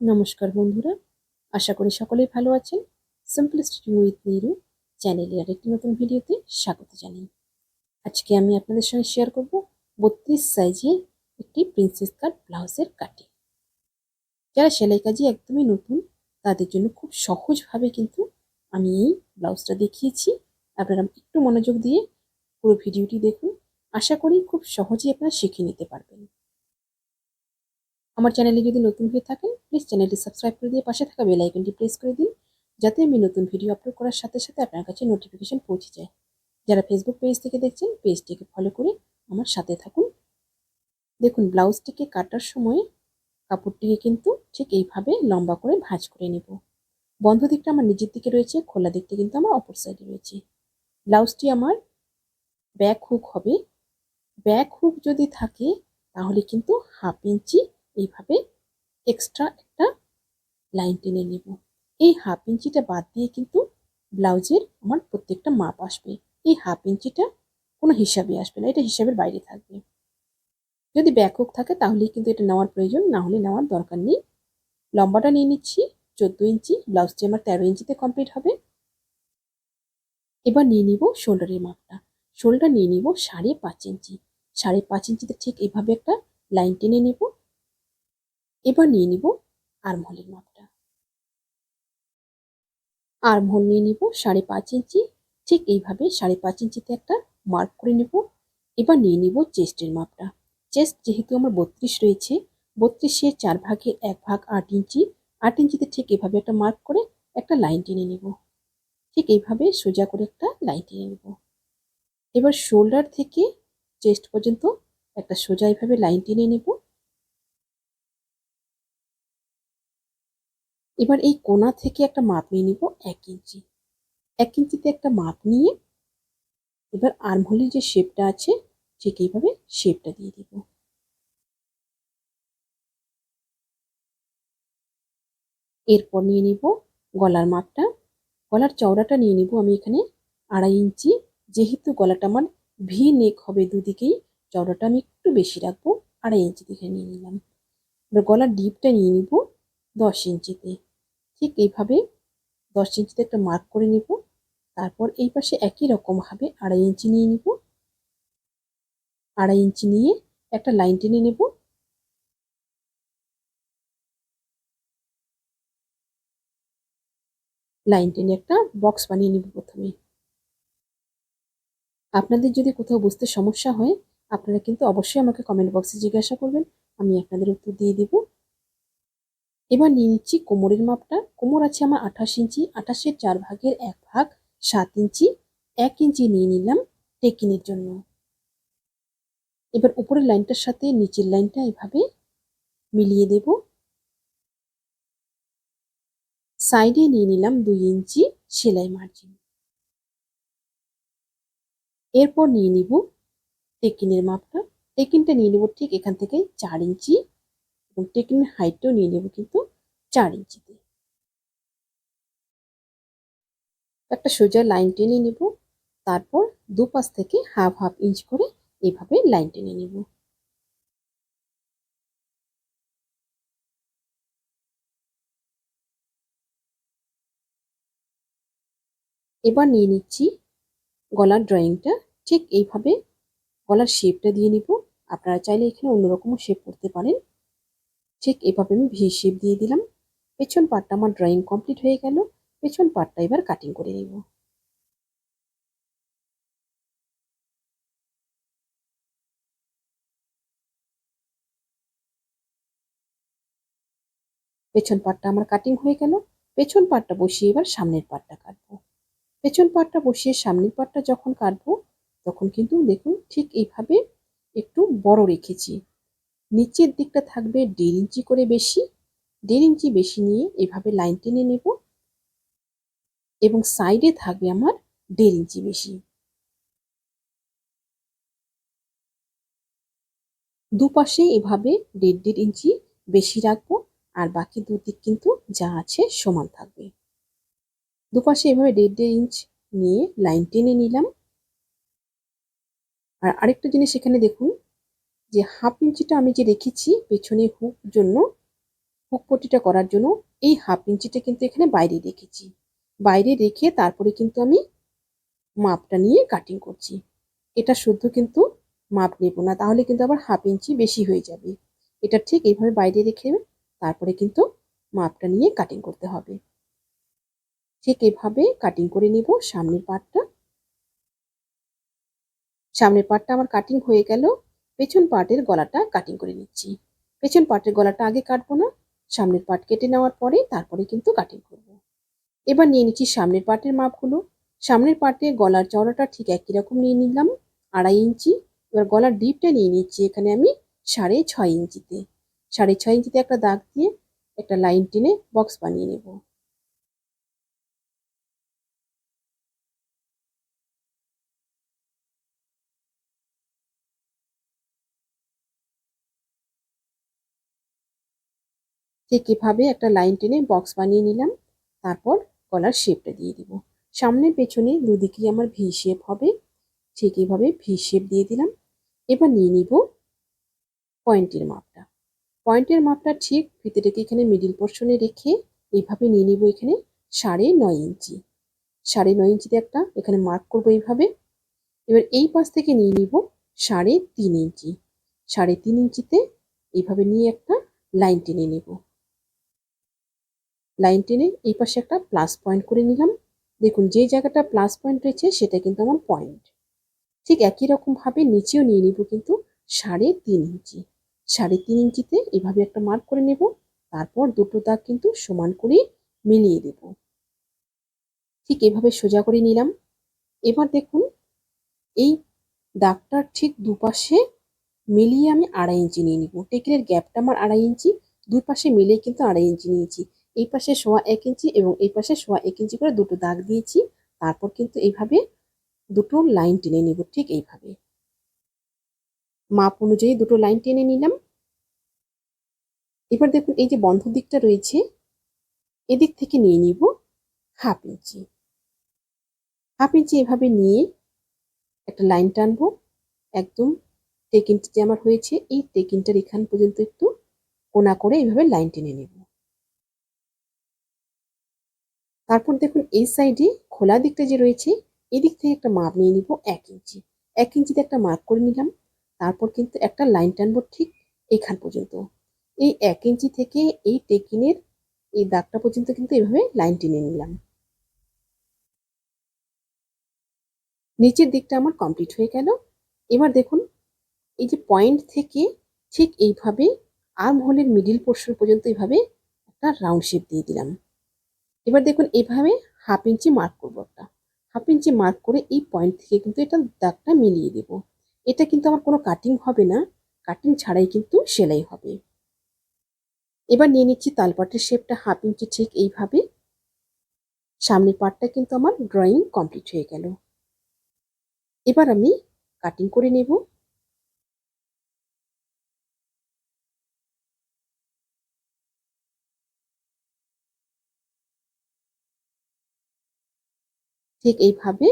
নমস্কার বন্ধুরা, আশা করি সকলেই ভালো আছেন। সিম্পল স্টিচিং উইথ নিরু চ্যানেলের আরেকটি নতুন ভিডিওতে স্বাগত জানাই। আজকে আমি আপনাদের সঙ্গে শেয়ার করব বত্রিশ সাইজের একটি প্রিন্সেস কাট ব্লাউজের কাটিং যারা সেলাই কাজে একদমই নতুন, তাদের জন্য খুব সহজভাবে কিন্তু আমি এই ব্লাউজটা দেখিয়েছি। আপনারা একটু মনোযোগ দিয়ে পুরো ভিডিওটি দেখুন। আশা করি খুব সহজেই আপনারা শিখে নিতে পারবেন। আমার চ্যানেলে যদি নতুন হয়ে থাকেন প্লিজ চ্যানেলটি সাবস্ক্রাইব করে দিয়ে পাশে থাকা বেল আইকনটি প্রেস করে দিন, যাতে আমি নতুন ভিডিও আপলোড করার সাথে সাথে আপনার কাছে নোটিফিকেশন পৌঁছে যায়। যারা ফেসবুক পেজ থেকে দেখছেন পেজটিকে ফলো করে আমার সাথে থাকুন। দেখুন ব্লাউজটিকে কাটার সময় কাপড়টিকে কিন্তু ঠিক এইভাবে লম্বা করে ভাঁজ করে নেব। বন্ধ দিকটা আমার নিজের দিকে রয়েছে, খোলা দিকটা কিন্তু আমার অপর সাইডে রয়েছে। ব্লাউজটি আমার ব্যাক হুক হবে। ব্যাক হুক যদি থাকে, তাহলে কিন্তু হাফ ইঞ্চি এইভাবে এক্সট্রা একটা লাইন টেনে নেব। এই হাফ ইঞ্চিটা বাদ দিয়ে কিন্তু ব্লাউজের আমার প্রত্যেকটা মাপ আসবে। এই হাফ ইঞ্চিটা কোনো হিসাবে আসবে না, এটা হিসাবের বাইরে থাকবে। যদি ব্যাকক থাকে তাহলেই কিন্তু এটা নেওয়ার প্রয়োজন, না হলে নেওয়ার দরকার নেই। লম্বাটা নিয়ে নিচ্ছি, চোদ্দ ইঞ্চি, ব্লাউজটি আমার তেরো ইঞ্চিতে কমপ্লিট হবে। এবার নিয়ে নিব শোল্ডারের মাপটা। শোল্ডার নিয়ে নিব সাড়ে পাঁচ ইঞ্চি। সাড়ে পাঁচ ইঞ্চিতে ঠিক এইভাবে একটা লাইন টেনে নেব। এবার নিয়ে নিব আর্মহোলের মাপটা। আর্মহোল নিয়ে নিব সাড়ে পাঁচ ইঞ্চি, ঠিক এইভাবে সাড়ে পাঁচ ইঞ্চিতে একটা মার্ক করে নেব। এবার নিয়ে নিব চেস্টের মাপটা। চেস্ট যেহেতু আমার বত্রিশ রয়েছে, বত্রিশের চার ভাগের এক ভাগ আট ইঞ্চি, আট ইঞ্চিতে ঠিক এভাবে একটা মার্ক করে একটা লাইন টেনে নেব। ঠিক এইভাবে সোজা করে একটা লাইন টেনে নেব। এবার শোল্ডার থেকে চেস্ট পর্যন্ত একটা সোজা এইভাবে লাইন টেনে নেব। এবার এই কোনা থেকে একটা মাপ নিয়ে নিব, এক ইঞ্চি। এক ইঞ্চিতে একটা মাপ নিয়ে এবার আর্মহোলের যে শেপটা আছে, ঠিক এইভাবে শেপটা দিয়ে দিব। এরপর নিয়ে নিব গলার মাপটা। গলার চওড়াটা নিয়ে নিব আমি এখানে আড়াই ইঞ্চি। যেহেতু গলাটা আমার ভি নেক হবে দুদিকেই, চওড়াটা আমি একটু বেশি রাখব, আড়াই ইঞ্চি দেখে নিয়ে নিলাম। এবার গলার ডিপটা নিয়ে নিব দশ ইঞ্চিতে। ঠিক এইভাবে দশ ইঞ্চিতে একটা মার্ক করে নিব। তারপর এই পাশে একই রকমভাবে আড়াই ইঞ্চি নিয়ে নিব। আড়াই ইঞ্চি নিয়ে একটা লাইন টেনে নেব। লাইন টেনে একটা বক্স বানিয়ে নিব প্রথমে। আপনাদের যদি কোথাও বুঝতে সমস্যা হয়, আপনারা কিন্তু অবশ্যই আমাকে কমেন্ট বক্সে জিজ্ঞাসা করবেন। আমি আপনাদের উত্তর দিয়ে দেব। এবার নিয়ে নিচ্ছি কোমরের মাপটা। কোমর আছে আমার আঠাশ ইঞ্চি, আঠাশের চার ভাগের এক ভাগ সাত ইঞ্চি। এক ইঞ্চি নিয়ে নিলাম টেকিনের জন্য। এবার উপরের লাইনটার সাথে নিচের লাইনটা এভাবে মিলিয়ে দেব। সাইডে নিয়ে নিলাম দুই ইঞ্চি সেলাই মার্জিন। এরপর নিয়ে নিব টেকিনের মাপটা। টেকিনটা নিয়ে নেব ঠিক এখান থেকে চার ইঞ্চি। টেকিনের হাইটটাও নিয়ে নেব কিন্তু চার ইঞ্চিতে একটা সোজা লাইন টেনে নেব, তারপর দুপাশ থেকে হাফ হাফ ইঞ্চ করে এইভাবে লাইন টেনে নেব। এবার নিয়ে নিচ্ছি গলার ড্রয়িংটা ঠিক এইভাবে গলার শেপটা দিয়ে নিব। আপনারা চাইলে এখানে অন্যরকমও শেপ করতে পারেন। ঠিক এভাবে আমি ভি শেপ দিয়ে দিলাম। পেছন পার্টটা আমার ড্রয়িং কমপ্লিট হয়ে গেল। পেছন পার্টটা এবার কাটিং করে নেব। পেছন পাটটা আমার কাটিং হয়ে গেল। পেছন পাটটা বসিয়ে এবার সামনের পাটটা কাটবো। পেছন পাটটা বসিয়ে সামনের পাটটা যখন কাটবো, তখন কিন্তু দেখুন ঠিক এইভাবে একটু বড় রেখেছি। নিচের দিকটা থাকবে দেড় ইঞ্চি করে বেশি। দেড় ইঞ্চি বেশি নিয়ে এভাবে লাইন টেনে নেব। এবং সাইডে থাকবে আমার দেড় ইঞ্চি বেশি। দুপাশে এভাবে দেড় দেড় ইঞ্চি বেশি রাখব আর বাকি দুদিক কিন্তু যা আছে সমান থাকবে। দুপাশে এভাবে দেড় দেড় ইঞ্চ নিয়ে লাইন টেনে নিলাম। আর আরেকটা জিনিস এখানে দেখুন যে হাফ ইঞ্চিটা আমি যে রেখেছি পেছনে হুক জন্য, হুক পট্টিটা করার জন্য, এই হাফ ইঞ্চিটা কিন্তু এখানে বাইরে রেখেছি। বাইরে রেখে তারপরে কিন্তু আমি মাপটা নিয়ে কাটিং করছি। এটা শুদ্ধ কিন্তু মাপ নেব না, তাহলে কিন্তু আবার হাফ ইঞ্চি বেশি হয়ে যাবে। এটা ঠিক এইভাবে বাইরে রেখে তারপরে কিন্তু মাপটা নিয়ে কাটিং করতে হবে। ঠিক এভাবে কাটিং করে নিব সামনের পার্টটা সামনের পার্টটা আমার কাটিং হয়ে গেল। পেছন পার্টের গলাটা কাটিং করে নিচ্ছি। পেছন পার্টের গলাটা আগে কাটবো না, সামনের পার্ট কেটে নেওয়ার পরে তারপরে কিন্তু কাটিং করব। এবার নিয়ে নিচ্ছি সামনের পার্টের মাপগুলো। সামনের পার্টে গলার চওড়াটা ঠিক একই রকম নিয়ে নিলাম, আড়াই ইঞ্চি। এবার গলার ডিপটা নিয়ে নিচ্ছি এখানে আমি সাড়ে ছয় ইঞ্চিতে। সাড়ে ছয় ইঞ্চিতে একটা দাগ দিয়ে একটা লাইন টেনে বক্স বানিয়ে নেব। ঠিক এভাবে একটা লাইন টেনে বক্স বানিয়ে নিলাম, তারপর গলার শেপটা দিয়ে দিব। সামনে পেছনে দুদিকেই আমার ভি শেপ হবে, ঠিক এভাবে ভি শেপ দিয়ে দিলাম। এবার নিয়ে নিব পয়েন্টের মাপটা। পয়েন্টের মাপটা ঠিক ফিতেটাকে এখানে মিডিল পোর্শনে রেখে এইভাবে নিয়ে নিব এখানে সাড়ে নয় ইঞ্চি। সাড়ে নয় ইঞ্চিতে একটা এখানে মার্ক করব এইভাবে। এবার এই পাশ থেকে নিয়ে নিব সাড়ে তিন ইঞ্চি। সাড়ে তিন ইঞ্চিতে এইভাবে নিয়ে একটা লাইন টেনে নেব। লাইন টেনে এই পাশে একটা প্লাস পয়েন্ট করে নিলাম। দেখুন, যে জায়গাটা প্লাস পয়েন্ট রয়েছে, সেটা কিন্তু আমার পয়েন্ট ঠিক একই রকমভাবে নিচেও নিয়ে নিব কিন্তু সাড়ে তিন ইঞ্চি। সাড়ে তিন ইঞ্চিতে এভাবে একটা মার্ক করে নেব, তারপর দুটো দাগ কিন্তু সমান করে মিলিয়ে দেব। ঠিক এভাবে সোজা করে নিলাম। এবার দেখুন, এই দাগটার ঠিক দুপাশে মিলিয়ে আমি আড়াই ইঞ্চি নিয়ে নিব। টেকের গ্যাপটা আমার আড়াই ইঞ্চি দুই পাশে মিলিয়ে কিন্তু আড়াই ইঞ্চি নিয়েছি। এই পাশে সোয়া এক ইঞ্চি এবং এই পাশে সোয়া এক ইঞ্চি করে দুটো দাগ দিয়েছি। তারপর কিন্তু এইভাবে দুটো লাইন টেনে নিব, ঠিক এইভাবে। মাপ অনুযায়ী দুটো লাইন টেনে নিলাম। এবার দেখুন, এই যে বন্ধ দিকটা রয়েছে, এদিক থেকে নিয়ে নিব হাফ ইঞ্চি। হাফ ইঞ্চি এভাবে নিয়ে একটা লাইন টানবো, একদম টেকিনটা যে আমার হয়েছে। এই টেকিনটার এখান পর্যন্ত একটু কোনা করে এইভাবে লাইন টেনে নেব। তারপর দেখুন এই সাইডে খোলা দিকটা যে রয়েছে, এদিক থেকে একটা মাপ নিয়ে নিব এক ইঞ্চি। এক ইঞ্চিতে একটা মার্ক করে নিলাম, তারপর কিন্তু একটা লাইন টানবো ঠিক এখান পর্যন্ত। এই এক ইঞ্চি থেকে এই টেকিনের এই দাগটা পর্যন্ত কিন্তু এভাবে লাইন টেনে নিলাম। নিচের দিকটা আমার কমপ্লিট হয়ে গেল। এবার দেখুন, এই যে পয়েন্ট থেকে ঠিক এইভাবে আর্ম হোলের মিডিল পোর্শন পর্যন্ত এইভাবে একটা রাউন্ড শেপ দিয়ে দিলাম। এবার দেখুন এভাবে হাফ ইঞ্চি মার্ক করব একটা। হাফ ইঞ্চি মার্ক করে এই পয়েন্ট থেকে কিন্তু এটা দাগটা মিলিয়ে দেব। এটা কিন্তু আমার কোনো কাটিং হবে না। কাটিং ছাড়াই কিন্তু সেলাই হবে। এবার নিয়ে নিচ্ছি তালপাটের শেপটা হাফ ইঞ্চি ঠিক এইভাবে। সামনের পার্টটা কিন্তু আমার ড্রয়িং কমপ্লিট হয়ে গেল। এবার আমি কাটিং করে নেব। ঠিক এইভাবে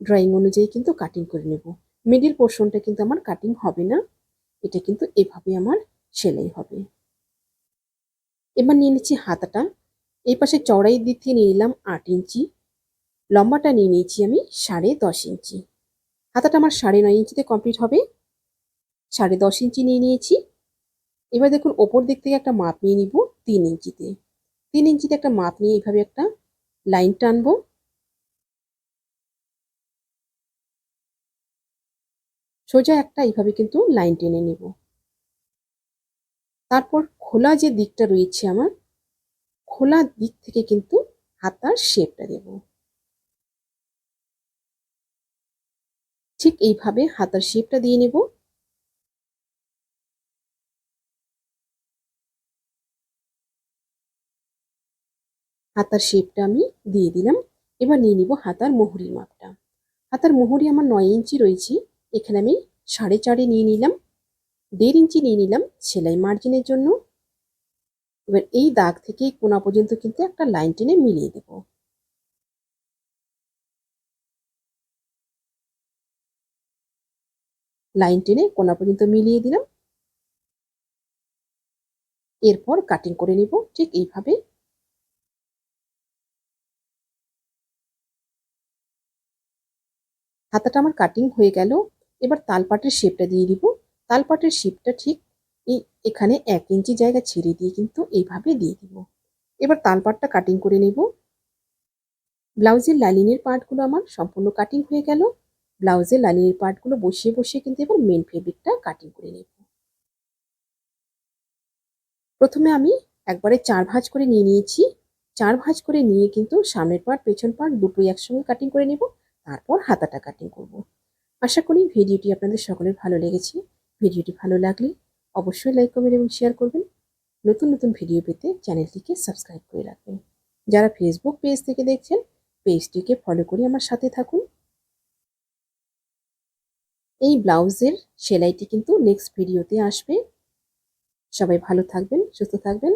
ড্রয়িং অনুযায়ী কিন্তু কাটিং করে নেব। মিডিল পোর্শনটা কিন্তু আমার কাটিং হবে না, এটা কিন্তু এভাবে আমার সেলাই হবে। এবার নিয়ে নিচ্ছি হাতাটা। এই পাশে চড়াই দিক থেকে নিয়ে নিলাম আট ইঞ্চি, লম্বাটা নিয়ে নিয়েছি আমি সাড়ে দশ ইঞ্চি। হাতাটা আমার সাড়ে নয় ইঞ্চিতে কমপ্লিট হবে, সাড়ে দশ ইঞ্চি নিয়ে নিয়েছি। এবার দেখুন, ওপর দিক থেকে একটা মাপ নিয়ে নিব তিন ইঞ্চিতে। তিন ইঞ্চিতে একটা মাপ নিয়ে এইভাবে একটা লাইন টানবো। সোজা একটা এইভাবে কিন্তু লাইন টেনে নেব। তারপর খোলা যে দিকটা রয়েছে আমার, খোলা দিক থেকে কিন্তু হাতার শেপটা দেব। ঠিক এইভাবে হাতার শেপটা দিয়ে নেব। হাতার শেপটা আমি দিয়ে দিলাম। এবার নিয়ে নিব হাতার মোহরির মাপটা। হাতার মোহরি আমার নয় ইঞ্চি রয়েছে। এখানে আমি সাড়ে চারে নিয়ে নিলাম, দেড় ইঞ্চি নিয়ে নিলাম সেলাই মার্জিনের জন্য। এবার এই দাগ থেকে কোনা পর্যন্ত কিন্তু একটা লাইন টেনে মিলিয়ে দেব। লাইন টেনে কোনা পর্যন্ত মিলিয়ে দিলাম। এরপর কাটিং করে নেব, ঠিক এইভাবে। হাতাটা আমার কাটিং হয়ে গেল। এবার তালপাটের শেপটা দিয়ে দিব। তালপাটের শেপটা ঠিক এই এখানে এক ইঞ্চি জায়গা ছেড়ে দিয়ে কিন্তু এইভাবে দিয়ে দিব। এবার তালপাটটা কাটিং করে নেব। ব্লাউজের লাইনিংয়ের পার্টগুলো আমার সম্পূর্ণ কাটিং হয়ে গেল। ব্লাউজের লাইনিংয়ের পার্টগুলো বসিয়ে বসিয়ে কিন্তু এবার মেন ফেব্রিকটা কাটিং করে নেব। প্রথমে আমি একবারে চার ভাঁজ করে নিয়ে নিয়েছি। চার ভাঁজ করে নিয়ে কিন্তু সামনের পার্ট, পেছন পার্ট দুটোই একসঙ্গে কাটিং করে নেব। তারপর হাতাটা কাটিং করব। আশা করি ভিডিওটি আপনাদের সকলের ভালো লেগেছে। ভিডিওটি ভালো লাগলে অবশ্যই লাইক, কমেন্ট এবং শেয়ার করবেন। নতুন নতুন ভিডিও পেতে চ্যানেলটিকে সাবস্ক্রাইব করে রাখবেন। যারা ফেসবুক পেজ থেকে দেখছেন পেজটিকে ফলো করে আমার সাথে থাকুন। এই ব্লাউজের সেলাইটি কিন্তু নেক্সট ভিডিওতে আসবে। সবাই ভালো থাকবেন, সুস্থ থাকবেন।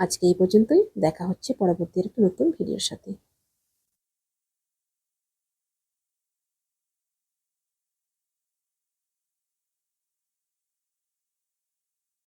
আজকে এই পর্যন্তই। দেখা হচ্ছে পরবর্তী একটা নতুন ভিডিওর সাথে।